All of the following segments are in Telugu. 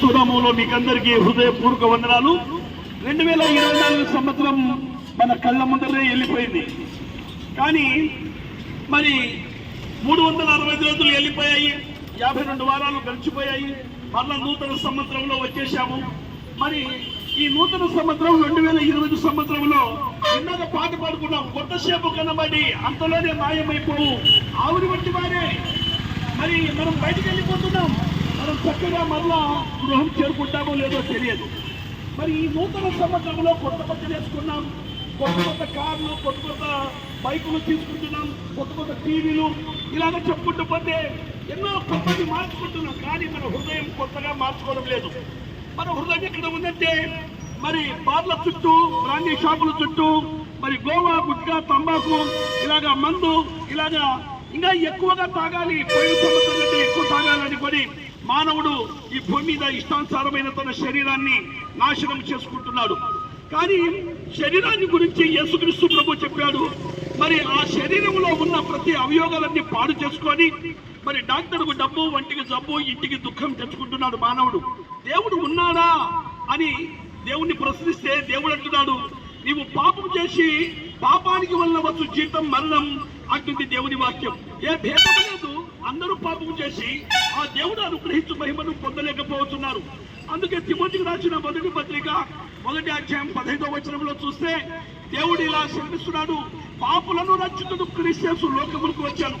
సునామంలో మీకందరికీ హృదయపూర్వక వందనాలు. రెండు వేల ఇరవై నాలుగు సంవత్సరం మన కళ్ళ ముందరే వెళ్ళిపోయింది. కానీ మరి మూడు వందల అరవై రోజులు వెళ్ళిపోయాయి. యాభై రెండు వారాలు గడిచిపోయాయి. మళ్ళా నూతన సంవత్సరంలో వచ్చేసాము మరి ఈ నూతన సంవత్సరం రెండు వేల ఇరవై సంవత్సరంలో ఇందాక పాట పాడుకున్నాం కొత్తసేపు కనబడి అంతలోనే మాయమైపోవు. ఆవిరి వంటి వారే మరి మనం బయటకు వెళ్ళిపోతున్నాం. మనం చక్కగా మరలా గృహం చేరుకుంటామో లేదో తెలియదు. మరి ఈ నూతన సంవత్సరంలో కొత్త కొత్త వేసుకున్నాం కొత్త కొత్త కార్లు కొత్త కొత్త బైకులు తీసుకుంటున్నాం కొత్త కొత్త టీవీలు ఇలాగ చెప్పుకుంటూ పోతే ఎన్నో కొత్తది మార్చుకుంటున్నాం కానీ మన హృదయం కొత్తగా మార్చుకోవడం లేదు. మన హృదయం ఎక్కడ ఉందంటే మరి బార్ల చుట్టూ బ్రాండీ షాపుల చుట్టూ మరి గోవా గుట్కా తంబాకు ఇలాగా మందు ఇలాగా ఇంకా ఎక్కువగా తాగాలి పోయిన సంవత్సరం కంటే ఎక్కువ తాగాలని కొని మానవుడు ఈ భూమి మీద ఇష్టానుసారమైన తన శరీరాన్ని నాశనం చేసుకుంటున్నాడు. కానీ శరీరాన్ని గురించి యేసుక్రీస్తు ప్రభు చెప్పాడు. మరి ఆ శరీరంలో ఉన్న ప్రతి అవయోగాలన్నీ పాడు చేసుకొని మరి డాక్టర్కు డబ్బు వంటికి జబ్బు ఇంటికి దుఃఖం తెచ్చుకుంటున్నాడు మానవుడు. దేవుడు ఉన్నాడా అని దేవుణ్ణి ప్రశ్నిస్తే దేవుడు అంటున్నాడు నీవు పాపం చేసి పాపానికి వల్ల వచ్చు జీతం మరణం అంటుంది దేవుని వాక్యం. ఏ భేదం అందరూ పాపం చేసి ఆ దేవుడు అనుగ్రహించు మహిమను పొందలేకపోతున్నారు. అందుకే తిమోతికి రాసిన మొదటి పత్రిక మొదటి అధ్యాయం పదహైదో వచనంలో చూస్తే దేవుడు ఇలా శ్రమిస్తున్నాడు పాపులను రక్షితుడు క్రిస్టియన్స్ లోకములకు వచ్చాను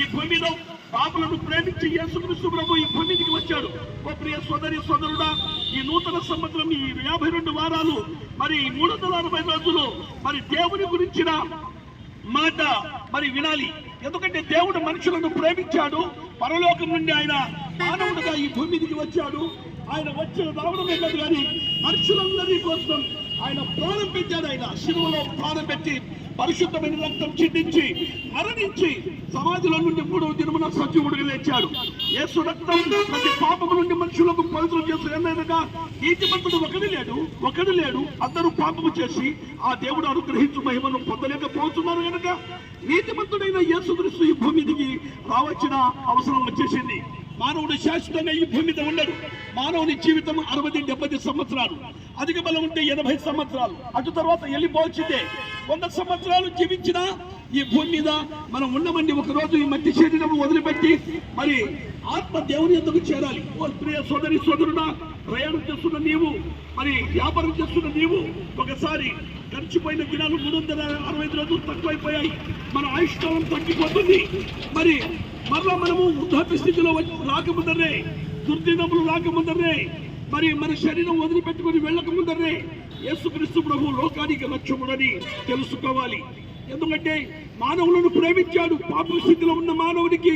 ఈ భూమి మీద పాపులను ప్రేమించి యేసుక్రీస్తు ప్రభు ఈ భూమికి వచ్చాడు. ఓ ప్రియ సోదరి సోదరుడా ఈ నూతన సంవత్సరం ఈ యాభై రెండు వారాలు మరి మూడు వందల అరవై రోజులు మరి దేవుని గురించిన మాట మరి వినాలి. ఎందుకంటే దేవుడు మనుషులను ప్రేమించాడు. పరలోకం నుండి ఆయన మానవుడుగా ఈ భూమి మీదకి వచ్చాడు. ఆయన వచ్చిన రావడమే కాదు కానీ మనుషులందరి కోసం ఆయన ప్రాణం పెట్టాడు ఆయన. శిలువలో ప్రాణం పెట్టి పరిశుద్ధమైన రక్తం చిందించి మరణించి సమాజంలో నుండి మూడవ దినమున సజీవుడిగా లేచాడు. యేసు రక్తం ప్రతి పాపము నుండి మనుషులకు పవిత్రం చేసిన ఎన్నైనగా నీతిమంతుడు ఒకడు లేడు ఒకడు లేడు అందరూ పాపము చేసి ఆ దేవుడు అనుగ్రహించు మహిమను పొందలేకపోతున్నారు కనుక నీతిమంతుడైన యేసుక్రీస్తు ఈ భూమి దిగి రావచ్చిన అవసరం వచ్చేసింది. మానవుడు శాశ్వతంగా ఈ భూమి మీద ఉండడు. మానవుని జీవితం అరవై డెబ్బై సంవత్సరాలు. అధిక బలం ఉంటే ఎనభై సంవత్సరాలు. అటు తర్వాత వెళ్ళిపోవచ్చిందే. వంద సంవత్సరాలు జీవించిన ఈ భూమి మీద మనం ఉన్నామండి. ఒకరోజు ఈ మట్టి శరీరం వదిలిపెట్టి మరి ఆత్మ దేవుని ఎందుకు చేరాలి? ఓ ప్రియ సోదరి సోదరుడా ప్రయాణం చేస్తున్న నీవు మరి వ్యాపారం చేస్తున్న నీవు ఒకసారి గడిచిపోయిన దినాలు మూడు వందల అరవై ఐదు రోజులు తక్కువైపోయాయి. మన ఆయుష్కాలం తగ్గిపోతుంది. మరి మరలా మనము వృద్ధాప్య స్థితిలో వచ్చి- రాకముందరే దుర్దినములు రాకముందరే మరి మన శరీరం వదిలిపెట్టుకుని వెళ్ళకముందరే యేసుక్రీస్తు ప్రభు లోకానికి లక్ష్యముడని తెలుసుకోవాలి. ఎందుకంటే మానవులను ప్రేమించాడు పాప స్థితిలో ఉన్న మానవునికి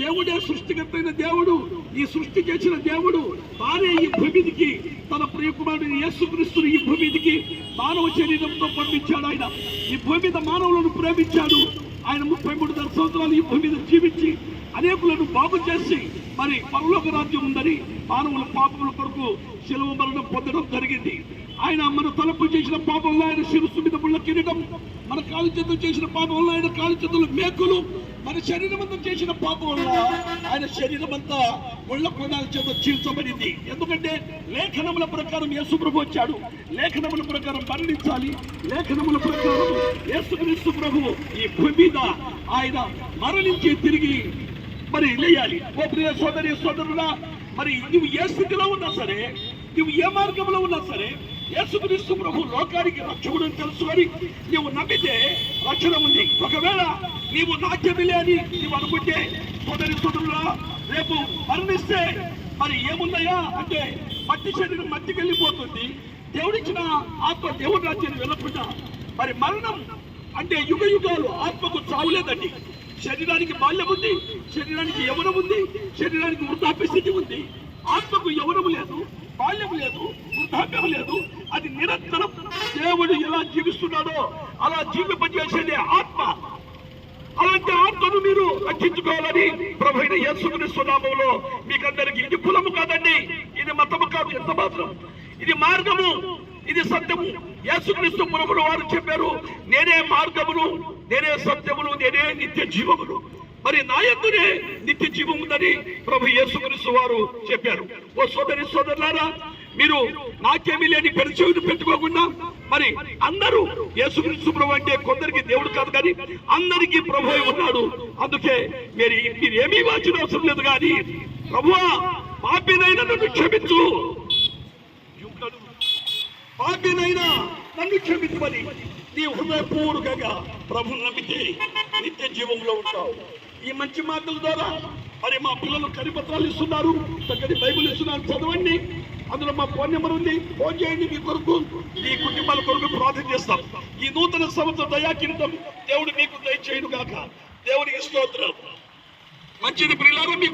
దేవుడే సృష్టికర్తైన దేవుడు ఈ సృష్టి చేసిన దేవుడు తానే ఈ భూమిదికి తన ప్రియకుమారుడు యేసుక్రీస్తుని ఈ భూమిదికి మానవ శరీరంతో పంపించాడు ఆయన. ఈ భూమి మీద మానవులను ప్రేమించాడు. ఆయన ముప్పై మూడు సంవత్సరాలు ఈ భూమి మీద జీవించి అనేకులను బాగు చేసి మరి పరలోక రాజ్యం ఉందని మానవుల పాపముల కొరకు శిలువ మరణం పొందడం జరిగింది. ఆయన మన తలపు చేసిన పాపంలో ఆయన శిరస్సు మీద ముళ్ళ కిరీటం మన కాలు చేతులు చేసిన పాపంలో ఆయన కాలు చేతులు మేకులు మన శరీరం అంతా చేసిన పాపం వల్ల ఆయన శరీరం అంతా ముళ్ళ కొనాల చేత చీల్చబడింది. ఎందుకంటే లేఖనముల ప్రకారం యేసుప్రభు వచ్చాడు. లేఖనముల ప్రకారం మరణించాలి. లేఖనముల ప్రకారం యేసుక్రీస్తు ప్రభు ఈ భూమి మీద ఆయన మరణించి తిరిగి మరి లేయాలి. ఓ ప్రియ సోదరి సోదరుడా మరి నువ్వు ఏ స్థితిలో ఉన్నా సరే నువ్వు ఏ మార్గంలో ఉన్నా సరే యేసుక్రీస్తు ప్రభు లోకానికి రక్షకుడు అని తెలుసుకొని నీవు నమ్మితే రక్షణ ఉంది. ఒకవేళ నీవు నాట్యమిలే అని నీవు అనుకుంటే సోదరి సోదరులా రేపు మరణిస్తే మరి ఏముందయ్యా? అంటే మట్టి శరీరం మట్టికి వెళ్ళిపోతుంది దేవుడిచ్చిన ఆత్మ దేవుడి రాజ్యాన్ని వెళ్ళకుండా మరి మరణం అంటే యుగ యుగాలు ఆత్మకు చావులేదండి. శరీరానికి బాల్యం ఉంది శరీరానికి యవనం ఉంది శరీరానికి వృద్ధాప్య స్థితి ఉంది. ఆత్మకు యవనము లేదు బాల్యం లేదు వృద్ధాప్యం లేదు. అది నిరంతరం దేవుడు ఎలా జీవిస్తున్నాడో అలా జీవింపజేసేది ఆత్మ. అలాంటి ఆత్మను మీరు రక్షించుకోవాలని ప్రభు అయిన యేసుక్రీస్తు మీకందరికి ఇది కులము కాదండి ఇది మతము కాదు ఎంత మాత్రం. ఇది మార్గము ఇది సత్యము. యేసుక్రీస్తు ప్రభువులు వారు చెప్పారు నేనే మార్గమును నేనే సత్యమును నేనే నిత్య జీవమును మరి నా ఎందునే నిత్య జీవం ఉందని ప్రభు యేసుక్రీస్తు వారు చెప్పారు. ఓ సోదరి సోదరులారా మీరు నాకేమీ లేని పెరిచెవిని పెట్టుకోకుండా మరి అందరూ యేసుక్రీస్తు ప్రభు అంటే కొందరికి దేవుడు కాదు కానీ అందరికీ ప్రభు ఉన్నాడు. అందుకే మీరు మీరు ఏమీ వాచిన అవసరం లేదు కానీ ప్రభువా పాపినైనా నన్ను క్షమించు. పాపినైనా నన్ను క్షమించమని నీ హృదయపూర్వకంగా ప్రభు నమ్మితే నిత్య జీవంలో ఉంటావు. ఈ మంచి మాటల ద్వారా మరి మా పిల్లలు కరిపత్రాలు ఇస్తున్నారు. చక్కటి బైబుల్ ఇస్తున్నారు. చదవండి. అందులో మా ఫోన్ నెంబర్ ఉంది. ఫోన్ చేయండి మీ కొరకు మీ కుటుంబాల కొరకు ప్రార్థన చేస్తాం. ఈ నూతన సంవత్సర దయాకిరీటం దేవుడు మీకు దయచేయను కాక దేవుడికి స్తోత్రం. మంచిది పిల్లలు మీ